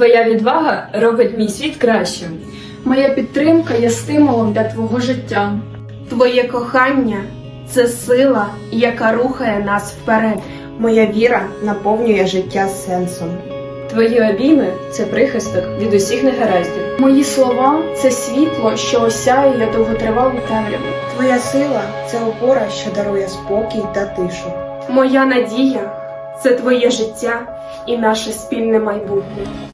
Твоя відвага робить мій світ кращим. Моя підтримка є стимулом для твого життя. Твоє кохання це сила, яка рухає нас вперед. Моя віра наповнює життя сенсом. Твої обійми це прихисток від усіх негараздів. Мої слова це світло, що осяює довготривалу темряву. Твоя сила це опора, що дарує спокій та тишу. Моя надія це твоє життя і наше спільне майбутнє.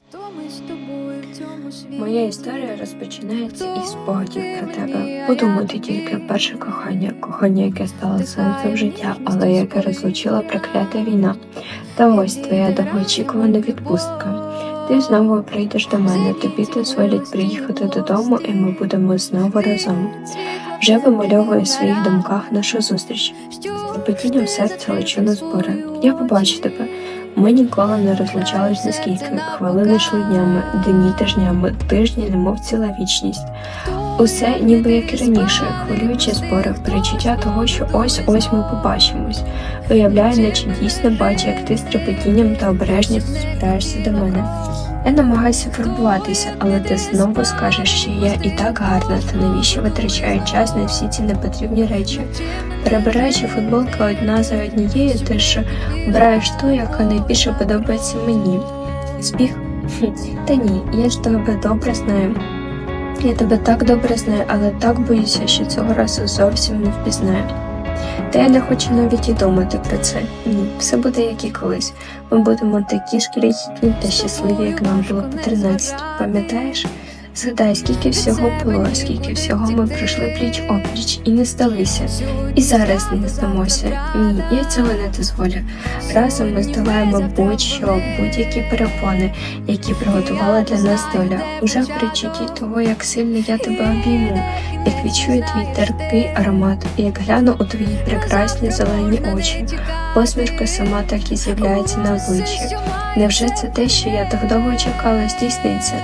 Моя історія розпочинається із спогадів про тебе. Подумати тільки перше кохання, кохання, яке стало сенсом життя, але яке розлучила проклята війна. Та ось твоя довгоочікувана відпустка. Ти знову прийдеш до мене, тобі дозволять приїхати додому, і ми будемо знову разом. Вже вимальовую в своїх думках нашу зустріч. З трепетінням серця лечу на збори. Я побачу тебе. Ми ніколи не розлучались наскільки. Хвилини йшли днями, дні тижнями, тижні, немов ціла вічність. Усе ніби як і раніше, хвилюючи збори, перечуття того, що ось-ось ми побачимось. Уявляю, наче дійсно бачу, як ти з трепетінням та обережністю збираєшся до мене. Я намагаюся фарбуватися, але ти знову скажеш, що я і так гарна, та навіщо витрачаю час на всі ці непотрібні речі. Перебираючи футболки одна за однією, ти ж обираєш ту, яка найбільше подобається мені. Збіг? Та ні, я ж тебе добре знаю. Я тебе так добре знаю, але так боюся, що цього разу зовсім не впізнаю. Та я не хочу навіть і думати про це. Ні, все буде як і колись. Ми будемо такі ж крихітні та щасливі, як нам було по 13. Пам'ятаєш? Згадай, скільки всього було, скільки всього ми пройшли пліч опліч і не здалися. І зараз не здамося. Ні, я цього не дозволю. Разом ми здолаємо будь-що, будь-які перепони, які приготувала для нас доля. Уже в причутті того, як сильно я тебе обійму, як відчую твій терпкий аромат, і як гляну у твої прекрасні зелені очі. Посмішка сама так і з'являється на обличчі. Невже це те, що я так довго чекала, здійсниться?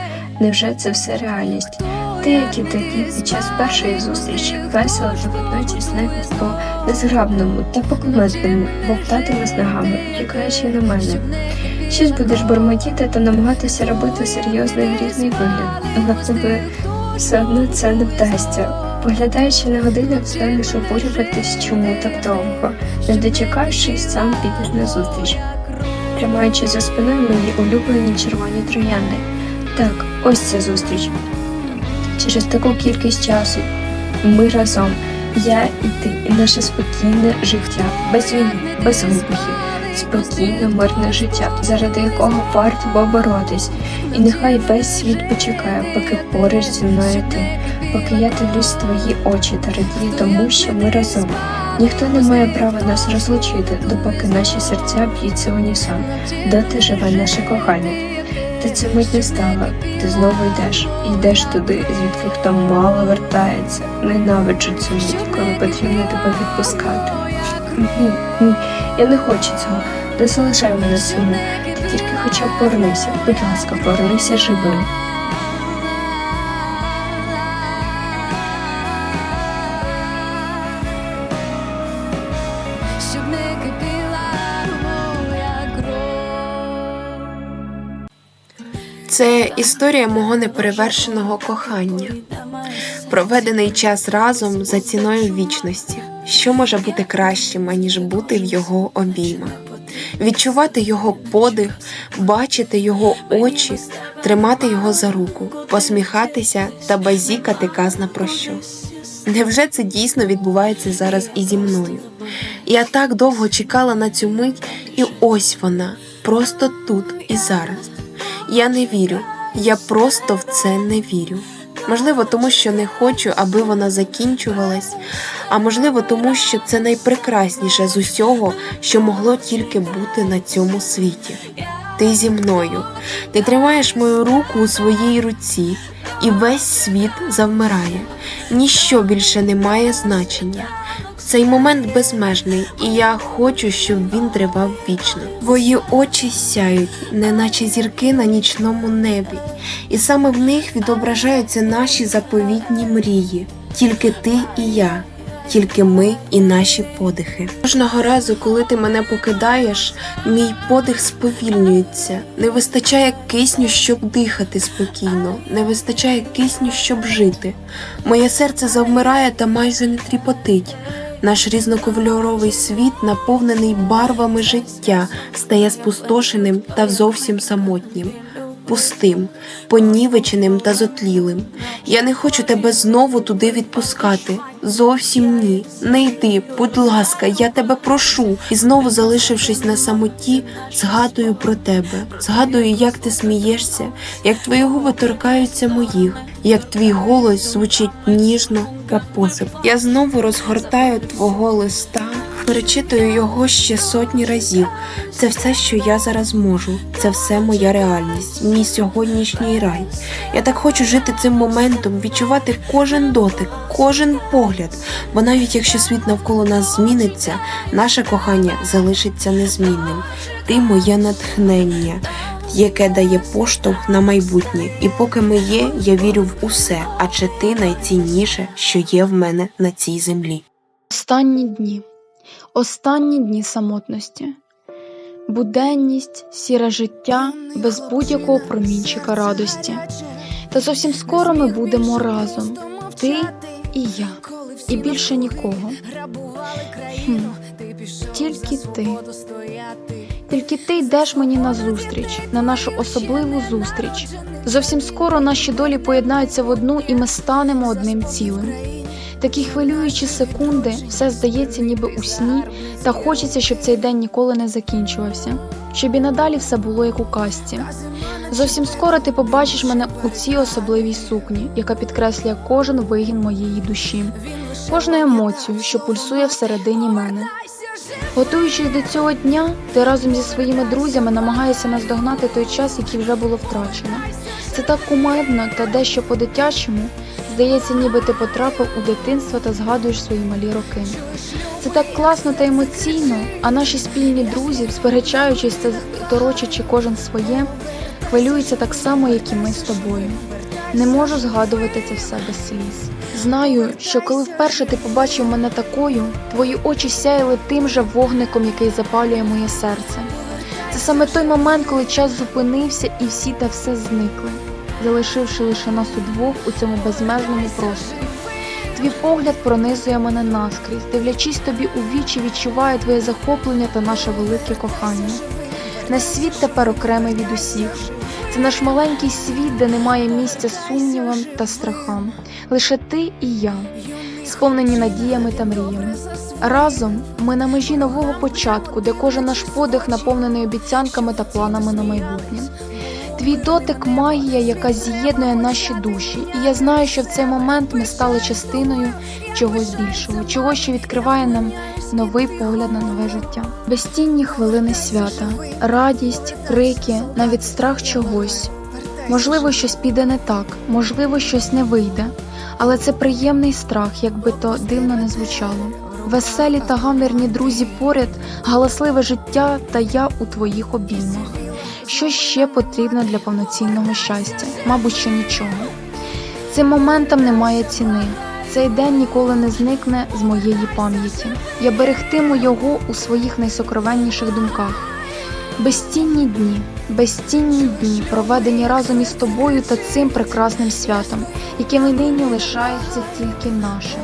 Невже це все реальність? Ти, як і під час першої зустрічі, весело та водночас навіть по незграбному та покумедному з ногами, чекаючи на мене. Щось будеш бурмотіти та намагатися робити серйозний грізний вигляд, але в все одно це не вдасться. Поглядаючи на годинник, станеш обурюватись, чому так довго, не дочекавшись, сам підеш на зустріч, тримаючи за спиною мої улюблені червоні троянди. Так, ось ця зустріч. Через таку кількість часу ми разом, я і ти, і наше спокійне життя, без війни, без вибухів, спокійне, мирне життя, заради якого варто було боротись, і нехай весь світ почекає, поки поруч зі мною ти, поки я дивлюсь твої очі та радію тому, що ми разом. Ніхто не має права нас розлучити, допоки наші серця б'ються унісон, доти живе наше кохання. Та ця мить стала, ти знову йдеш, і йдеш туди, звідки хто мало вертається. Ненавиджу цю мить, коли потрібно тебе відпускати. Ні, ні, я не хочу цього. Не залишай мене саму. Ти тільки хоча б повернися. Будь ласка, повернися живим. Це історія мого неперевершеного кохання, проведений час разом за ціною вічності. Що може бути кращим, аніж бути в його обіймах, відчувати його подих, бачити його очі, тримати його за руку, посміхатися та базікати казна про що. Невже це дійсно відбувається зараз і зі мною? Я так довго чекала на цю мить, і ось вона, просто тут і зараз. Я не вірю, я просто в це не вірю. Можливо, тому що не хочу, аби вона закінчувалась, а можливо, тому що це найпрекрасніше з усього, що могло тільки бути на цьому світі. Ти зі мною, ти тримаєш мою руку у своїй руці, і весь світ завмирає. Ніщо більше не має значення. Цей момент безмежний, і я хочу, щоб він тривав вічно. Твої очі сяють, неначе зірки на нічному небі, і саме в них відображаються наші заповітні мрії, тільки ти і я. Тільки ми і наші подихи. Кожного разу, коли ти мене покидаєш, мій подих сповільнюється. Не вистачає кисню, щоб дихати спокійно, не вистачає кисню, щоб жити. Моє серце завмирає та майже не тріпотить. Наш різнокольоровий світ, наповнений барвами життя, стає спустошеним та зовсім самотнім, пустим, понівеченим та зотлілим. Я не хочу тебе знову туди відпускати. Зовсім ні. Не йди, будь ласка, я тебе прошу. І знову, залишившись на самоті, згадую про тебе, згадую, як ти смієшся, як твої губи торкаються моїх, як твій голос звучить ніжно та посип. Я знову розгортаю твого листа. Перечитую його ще сотні разів. Це все, що я зараз можу. Це все моя реальність, мій сьогоднішній рай. Я так хочу жити цим моментом, відчувати кожен дотик, кожен погляд. Бо навіть якщо світ навколо нас зміниться, наше кохання залишиться незмінним. Ти моє натхнення, яке дає поштовх на майбутнє. І поки ми є, я вірю в усе, адже ти найцінніше, що є в мене на цій землі. Останні дні, останні дні самотності, буденність, сіре життя без будь-якого промінчика радості. Та зовсім скоро ми будемо разом, ти і я, і більше нікого. Хм. Тільки ти. Тільки ти йдеш мені на зустріч, на нашу особливу зустріч. Зовсім скоро наші долі поєднаються в одну, і ми станемо одним цілим. Такі хвилюючі секунди, все здається, ніби у сні, та хочеться, щоб цей день ніколи не закінчувався, щоб і надалі все було як у казці. Зовсім скоро ти побачиш мене у цій особливій сукні, яка підкреслює кожен вигін моєї душі, кожну емоцію, що пульсує всередині мене. Готуючись до цього дня, ти разом зі своїми друзями намагаєшся наздогнати той час, який вже було втрачено. Це так кумедно та дещо по-дитячому. Здається, ніби ти потрапив у дитинство та згадуєш свої малі роки. Це так класно та емоційно, а наші спільні друзі, сперечаючись та торочачи кожен своє, хвилюються так само, як і ми з тобою. Не можу згадувати це все без сліз. Знаю, що коли вперше ти побачив мене такою, твої очі сяяли тим же вогником, який запалює моє серце. Це саме той момент, коли час зупинився і всі та все зникли, залишивши лише нас удвох у цьому безмежному просторі. Твій погляд пронизує мене наскрізь, дивлячись тобі у вічі, відчуваю твоє захоплення та наше велике кохання. Наш світ тепер окремий від усіх. Це наш маленький світ, де немає місця сумнівам та страхам. Лише ти і я, сповнені надіями та мріями. Разом ми на межі нового початку, де кожен наш подих наповнений обіцянками та планами на майбутнє. Твій дотик магія, яка з'єднує наші душі, і я знаю, що в цей момент ми стали частиною чогось більшого, чогось, що відкриває нам новий погляд на нове життя. Безцінні хвилини свята, радість, крики, навіть страх чогось. Можливо, щось піде не так, можливо, щось не вийде, але це приємний страх, якби то дивно не звучало. Веселі та гамірні друзі поряд, галасливе життя та я у твоїх обіймах. Що ще потрібно для повноцінного щастя? Мабуть, що нічого. Цим моментам немає ціни. Цей день ніколи не зникне з моєї пам'яті. Я берегтиму його у своїх найсокровенніших думках. Безцінні дні, безцінні дні, проведені разом із тобою та цим прекрасним святом, яке нині лишається тільки нашим.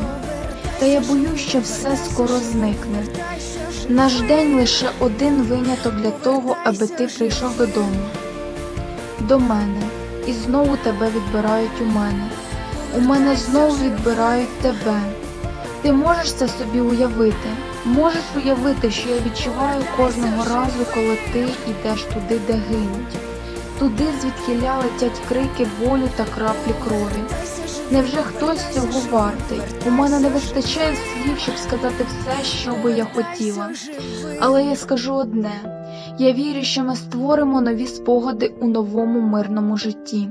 Та я боюсь, що все скоро зникне. Наш день лише один виняток для того, аби ти прийшов додому. До мене, і знову тебе відбирають у мене. У мене знову відбирають тебе. Ти можеш це собі уявити? Можеш уявити, що я відчуваю кожного разу, коли ти йдеш туди, де гинуть, туди, звідки летять крики болю та краплі крові. Невже хтось цього вартий? У мене не вистачає слів, щоб сказати все, що би я хотіла. Але я скажу одне: я вірю, що ми створимо нові спогади у новому мирному житті.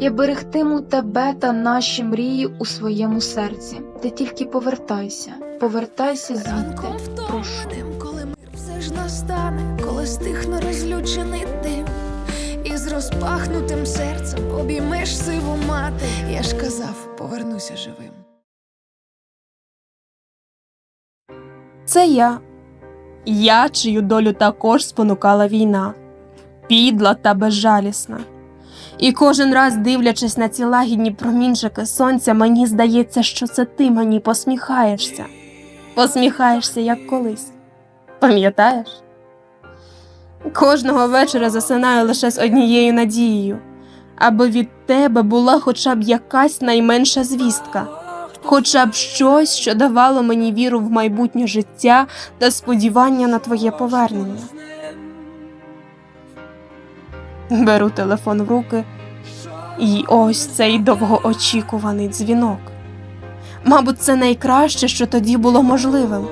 Я берегтиму тебе та наші мрії у своєму серці. Ти тільки повертайся, повертайся звідти. Прошу. Коли мир все ж настане, коли стихне розлючений дим, і з розпахнутим серцем обіймеш сиву мати. Я ж казав, повернуся живим. Це я. Я, чию долю також спонукала війна, підла та безжалісна. І кожен раз, дивлячись на ці лагідні промінчики сонця, мені здається, що це ти мені посміхаєшся. Посміхаєшся, як колись. Пам'ятаєш? Кожного вечора засинаю лише з однією надією, аби від тебе була хоча б якась найменша звістка, хоча б щось, що давало мені віру в майбутнє життя та сподівання на твоє повернення. Беру телефон в руки, і ось цей довгоочікуваний дзвінок. Мабуть, це найкраще, що тоді було можливим.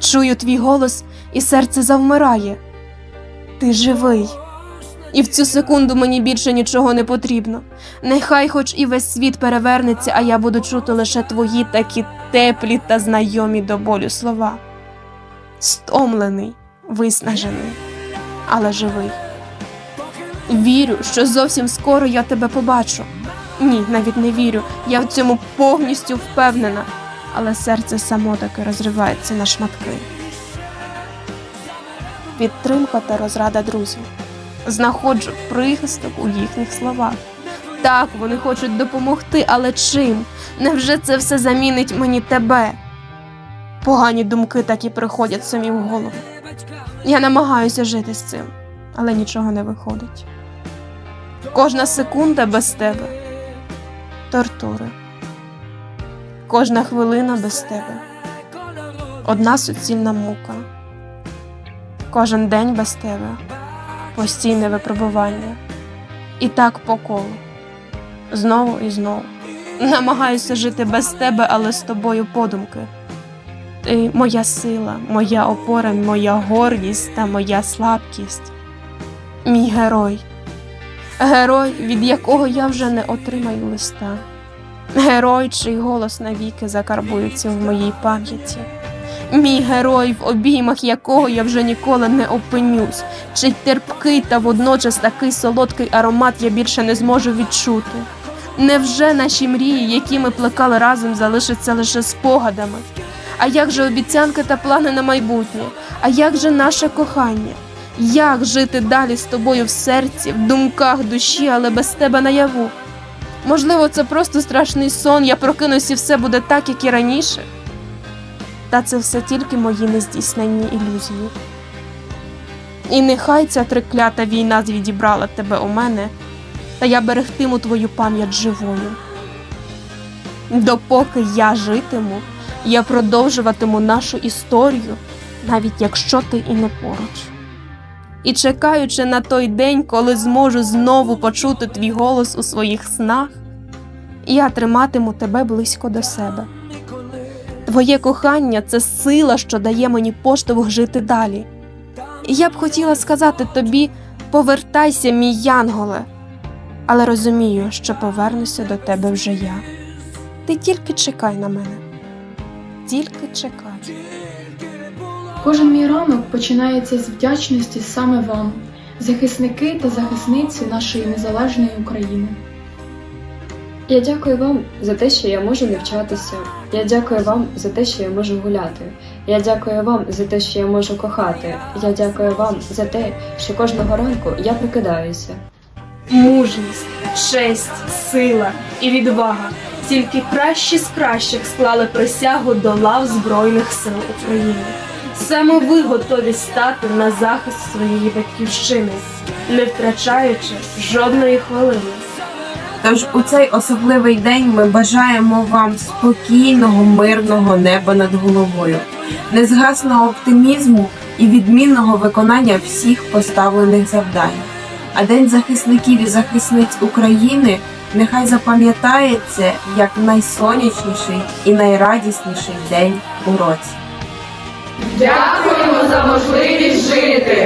Чую твій голос, і серце завмирає. Ти живий. І в цю секунду мені більше нічого не потрібно. Нехай хоч і весь світ перевернеться, а я буду чути лише твої такі теплі та знайомі до болю слова. Стомлений, виснажений, але живий. Вірю, що зовсім скоро я тебе побачу. Ні, навіть не вірю. Я в цьому повністю впевнена, але серце само таки розривається на шматки. Підтримка та розрада друзів. Знаходжу прихисток у їхніх словах. Так, вони хочуть допомогти, але чим? Невже це все замінить мені тебе? Погані думки так і приходять самі в голову. Я намагаюся жити з цим, але нічого не виходить. Кожна секунда без тебе тортури. Кожна хвилина без тебе одна суцільна мука. Кожен день без тебе постійне випробування. І так по колу. Знову і знову. Намагаюся жити без тебе, але з тобою подумки. Ти моя сила, моя опора, моя гордість та моя слабкість. Мій герой. Герой, від якого я вже не отримаю листа. Герой, чий голос навіки закарбується в моїй пам'яті. Мій герой, в обіймах якого я вже ніколи не опинюсь, чий терпкий та водночас такий солодкий аромат я більше не зможу відчути. Невже наші мрії, які ми плекали разом, залишаться лише спогадами? А як же обіцянки та плани на майбутнє? А як же наше кохання? Як жити далі з тобою в серці, в думках, душі, але без тебе наяву? Можливо, це просто страшний сон, я прокинусь і все буде так, як і раніше. Та це все тільки мої нездійсненні ілюзії. І нехай ця триклята війна відібрала тебе у мене, та я берегтиму твою пам'ять живою. Допоки я житиму, я продовжуватиму нашу історію, навіть якщо ти і не поруч. І чекаючи на той день, коли зможу знову почути твій голос у своїх снах, я триматиму тебе близько до себе. Твоє кохання це сила, що дає мені поштовх жити далі. Я б хотіла сказати тобі повертайся, мій янголе, але розумію, що повернуся до тебе вже я. Ти тільки чекай на мене, тільки чекай. Кожен мій ранок починається з вдячності саме вам, захисники та захисниці нашої незалежної України. Я дякую вам за те, що я можу навчатися. Я дякую вам за те, що я можу гуляти. Я дякую вам за те, що я можу кохати. Я дякую вам за те, що кожного ранку я прокидаюся. Мужність, честь, сила і відвага. Тільки кращі з кращих склали присягу до лав Збройних сил України. Саме ви готові стати на захист своєї батьківщини, не втрачаючи жодної хвилини. Тож у цей особливий день ми бажаємо вам спокійного, мирного неба над головою, незгасного оптимізму і відмінного виконання всіх поставлених завдань. А День захисників і захисниць України нехай запам'ятається як найсонячніший і найрадісніший день у році. Дякуємо за можливість жити.